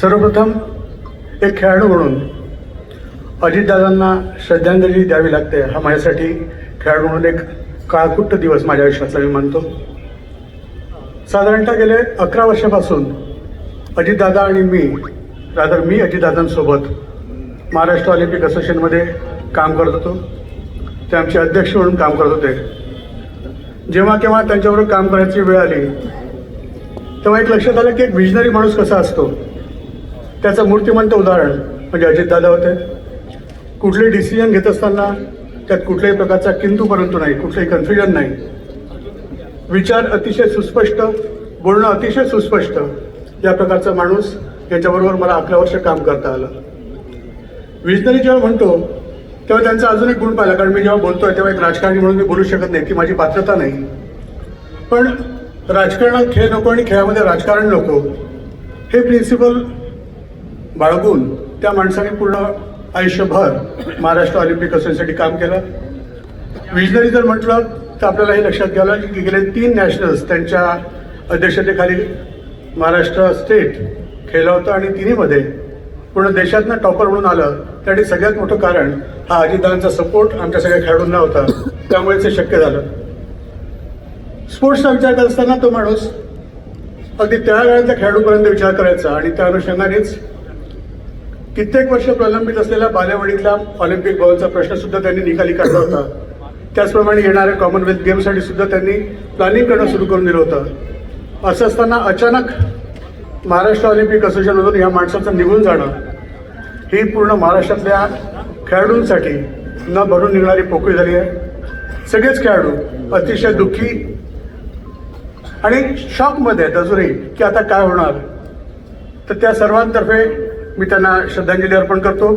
सर्वप्रथम एक खेळाडू म्हणून अजितदादांना श्रद्धांजली द्यावी लागते. हा माझ्यासाठी खेळाडू म्हणून एक काळकुट्ट दिवस माझ्या आयुष्यातला मी मानतो. साधारणतः गेले अकरा वर्षापासून अजितदादा आणि मी रादर मी अजितदादांसोबत महाराष्ट्र ऑलिम्पिक असोसिएशनमध्ये काम करत होतो. ते आमचे अध्यक्ष म्हणून काम करत होते. जेव्हा केव्हा त्यांच्याबरोबर काम करायची वेळ आली तेव्हा एक लक्षात आलं की एक विजनरी माणूस कसा असतो? त्याचं मूर्तिमंत उदाहरण म्हणजे अजितदादा होते. कुठले डिसिजन घेत असताना त्यात कुठल्याही प्रकारचा किंतू परंतु नाही कुठलंही कन्फ्युजन नाही. विचार अतिशय सुस्पष्ट बोलणं अतिशय सुस्पष्ट या प्रकारचा माणूस याच्याबरोबर मला अकरा वर्ष काम करता आलं. विजनरी जेव्हा म्हणतो तेव्हा त्यांचा अजून एक गुण पाहिला कारण मी जेव्हा बोलतोय तेव्हा एक राजकारणी म्हणून मी बोलू शकत नाही ती माझी पात्रता नाही. पण राजकारणात खेळ नको आणि खेळामध्ये राजकारण नको हे प्रिन्सिपल बाळगून त्या माणसाने पूर्ण आयुष्यभर महाराष्ट्र ऑलिम्पिक असोसिएशनसाठी काम केलं. विजनरी जर म्हटलं तर आपल्याला हे लक्षात घ्यावं लागेल की गेले तीन नॅशनल्स त्यांच्या अध्यक्षतेखाली महाराष्ट्र स्टेट खेळलं होतं आणि तिन्हीमध्ये पूर्ण देशातनं टॉपर म्हणून आलं. त्यासाठी सगळ्यात मोठं कारण हा अजितदादांचा सपोर्ट आमच्या सगळ्या खेळाडूंना होता. त्यामुळे ते शक्य झालं. स्पोर्ट्सचा विचार करत असताना तो माणूस अगदी तळागाळातल्या खेळाडूपर्यंत विचार करायचा आणि त्या अनुषंगानेच कित्येक वर्ष प्रलंबित असलेल्या बालेवाडीतला ऑलिम्पिक भवनचा प्रश्न सुद्धा त्यांनी निकाली काढला होता. त्याचप्रमाणे येणाऱ्या कॉमनवेल्थ गेमसाठी सुद्धा त्यांनी प्लॅनिंग करणं सुरू करून दिलं होतं. असं असताना अचानक महाराष्ट्र ऑलिम्पिक असोसिएशनमधून या माणसाचं निघून जाणं ही पूर्ण महाराष्ट्रातल्या खेळाडूंसाठी न भरून निघणारी पोकळी झाली आहे. सगळेच खेळाडू अतिशय दुःखी आणि शॉकमध्ये आहेत अजूनही की आता काय होणार? तर त्या सर्वांतर्फे मी त्यांना श्रद्धांजली अर्पण करतो.